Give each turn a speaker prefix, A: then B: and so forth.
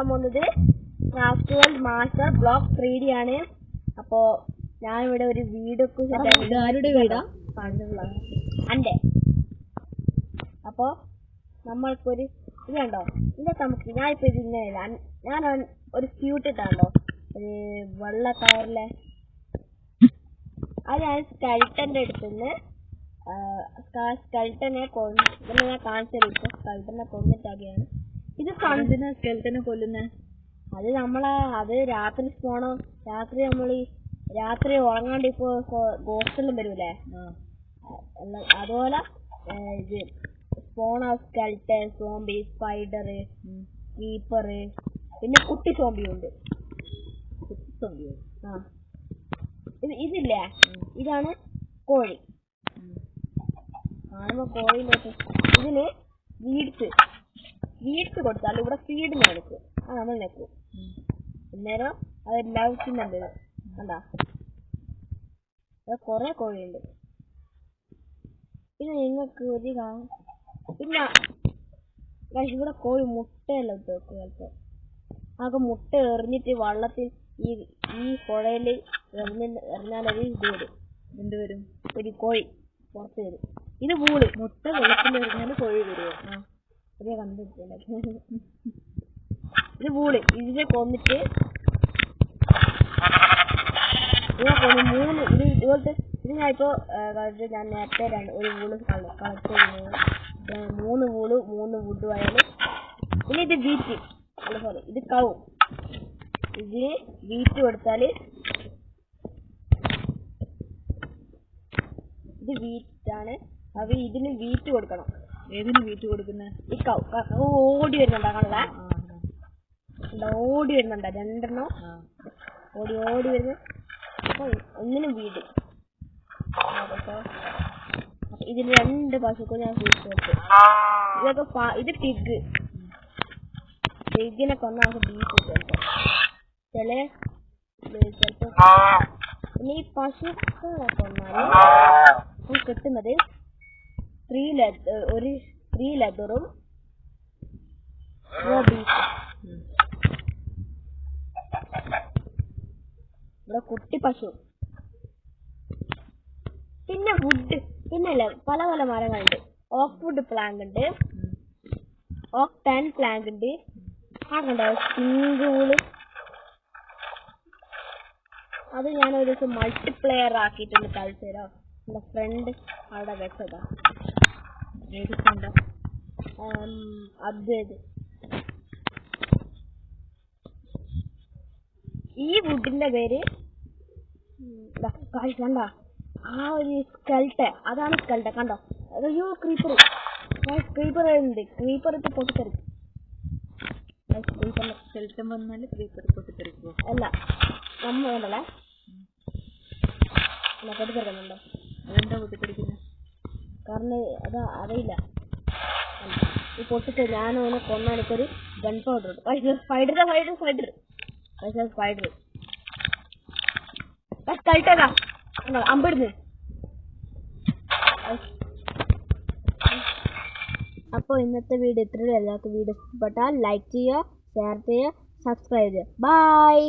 A: ഉണ്ടാക്കാൻ പോകുന്നത് world master block three D ആണ്. അപ്പോ ഞാൻ ഇവിടെ ഒരു വീടൊക്കെ
B: ഇത് ആരുടെ വീടാ?
A: അന്റെ. അപ്പോ നമ്മൾക്കൊരു ഇത് കണ്ടോ? ഇതൊക്കെ നമുക്ക് ഞാൻ ഇപ്പൊ ഇത് ഇങ്ങനെ ഞാൻ ഒരു- സ്യൂട്ടിട്ടാണോ ഇട്ടാണ്ടോ? ഒരു വെള്ള കളറിലെ അത് ഞാൻ സ്കൾട്ടന്റെ അടുത്തുനിന്ന് സ്കൾട്ടനെ കൊന്ന് ഞാൻ കാണിച്ചു സ്കൾട്ടനെ കൊന്നിട്ടാക്കിയാണ്. ഇത്
B: എന്തിനാ സ്കെൽറ്റനെ കൊല്ലുന്നേ.
A: അത് നമ്മളെ അത് രാത്രി പോണം. രാത്രി നമ്മൾ രാത്രി ഉറങ്ങാണ്ട് ഇപ്പൊ ഗോസ്റ്റെല്ലാം വരൂലേ? അതുപോലെ ഇത് spawn of zombie spider keeper പിന്നെ കുട്ടി സോംബി ഉണ്ട്. ആ. ഇത് ഇതില്ലേ? ഇതാണ് കോഴി. കാണുമ്പോ ഇതിൽ വീഡ്സ് വീഡ്സ് കൊടുത്താൽ ഇവിടെ ഫീഡ് കൊടുക്കും ആ നമ്മൾ നെക്കും അന്നേരം അതെല്ലാവരും തിന്നുണ്ട് അതാ കുറെ കണ്ടാ? കൊറേ കോഴിയുണ്ട്. പിന്നെ നിങ്ങൾക്ക് ഒരു പിന്നെ പക്ഷെ ഇവിടെ കോഴി മുട്ടയെല്ലാം ഇട്ട് വെക്കും ആകെ മുട്ട എറിഞ്ഞിട്ട് വള്ളത്തിൽ ഈ ഈ പുഴയിൽ എറിഞ്ഞ എറിഞ്ഞാലൊരു ഇത് വരും.
B: എന്ത് വരും?
A: ഒരു കോഴി പുറത്ത് വരും. ഇത് മൂൾ.
B: മുട്ട വെള്ളത്തിൽ എറിഞ്ഞാൽ കോഴി വരുമോ
A: ആ. ഒരു കണ്ടിട്ടില്ല ഇത് പൂൾ. ഇതിനെ കൊന്നിട്ട് ഇതിനെ മൂന്ന് ഇത് ഇതുപോലത്തെ ഇത് ഞാൻ ഇപ്പോ കളിച്ച് ഞാൻ നേരത്തെ രണ്ട് ഒരു വൂൾ കളക്ട് ചെയ്യുന്നത് മൂന്ന് വൂൾ മൂന്ന് വുഡ് ആയാലും പിന്നെ ഇത് ബീറ്റ് അല്ല സോറി ഇത് കവും ഇതിന് ബീറ്റ് കൊടുത്താൽ ഇത് വീറ്റാണ് അപ്പൊ ഇതിന് വീറ്റ് കൊടുക്കണം.
B: ഏതിന് വീട്ട് കൊടുക്കുന്നേ?
A: ഈ കൗ ഓടി വരുന്നുണ്ടോ കാണുക ഓടി വരുന്നുണ്ടോ. രണ്ടെണ്ണോ. ഓടി ഓടി വരുന്നു. ഒന്നിനും വീട് ഇതിന് രണ്ട് പശുക്കും ഞാൻ വീട്ട് കൊടുത്തു ഇതൊക്കെ ഇത് പിഗ് പിഗിനെ കൊന്ന നമുക്ക് ബീഫ് ചിലപ്പോ ചില ചിലപ്പോ ഇനി ഈ പശുക്കളെ കൊന്നാൽ കിട്ടുന്നത് ത്രീ ലെതർ ഒരു ത്രീ ലെതറും ഇവിടെ കുട്ടി പശു. പിന്നെ വുഡ് പിന്നെ ല- പല പല മരങ്ങളുണ്ട്. ഓക്ക് വുഡ് പ്ലാങ്ക് ഉണ്ട്. ഓക്ക് ടെൻ പ്ലാങ്ക് ഉണ്ട്. ആകണ്ടോ സിംഗിൾ അത് ഞാൻ ഒരു ദിവസം മൾട്ടിപ്ലെയർ ആക്കിയിട്ടുണ്ട് കളിച്ചു തരാം എന്റെ ഫ്രണ്ട് അവിടെ വെച്ചതാ. അത് ഇത്. ഈ വുഡിന്റെ പേര് കണ്ട? ആ ഒരു സ്കെൽട്ട് അതാണ് സ്കെൽട്ട് കണ്ടോ? അയ്യോ ക്രീപ്പർ ക്രീപ്പർ ഉണ്ട്. ക്രീപ്പർ ഇട്ട് പൊട്ടിത്തെറി ക്രീപ്പർ
B: വന്നാൽ
A: അല്ല നമ്മ വേണ്ടല്ലേ? അല്ല പൊട്ടിത്തെറിക്കുന്നുണ്ടോ?
B: അതെന്താ പൊട്ടിത്തെറിക്കുന്നത്
A: കാരണം അത് അറിയില്ല. ഈ പൊട്ടിച്ച് ഞാൻ ഒന്ന് കൊന്നാൻ എനിക്കൊരു ഗൺ പൗഡർ ഇട്ടു. സ്പൈഡർ സ്പൈഡർ സ്പൈഡർ സ്പൈഡർ കളിട്ടേക്കാ അമ്പിടുന്നു അപ്പോൾ ഇന്നത്തെ വീഡിയോ ഇത്രയും എല്ലാവർക്കും വീഡിയോ ഇഷ്ടപ്പെട്ടാൽ ലൈക്ക് ചെയ്യുക ഷെയർ ചെയ്യുക സബ്സ്ക്രൈബ് ചെയ്യുക. ബൈ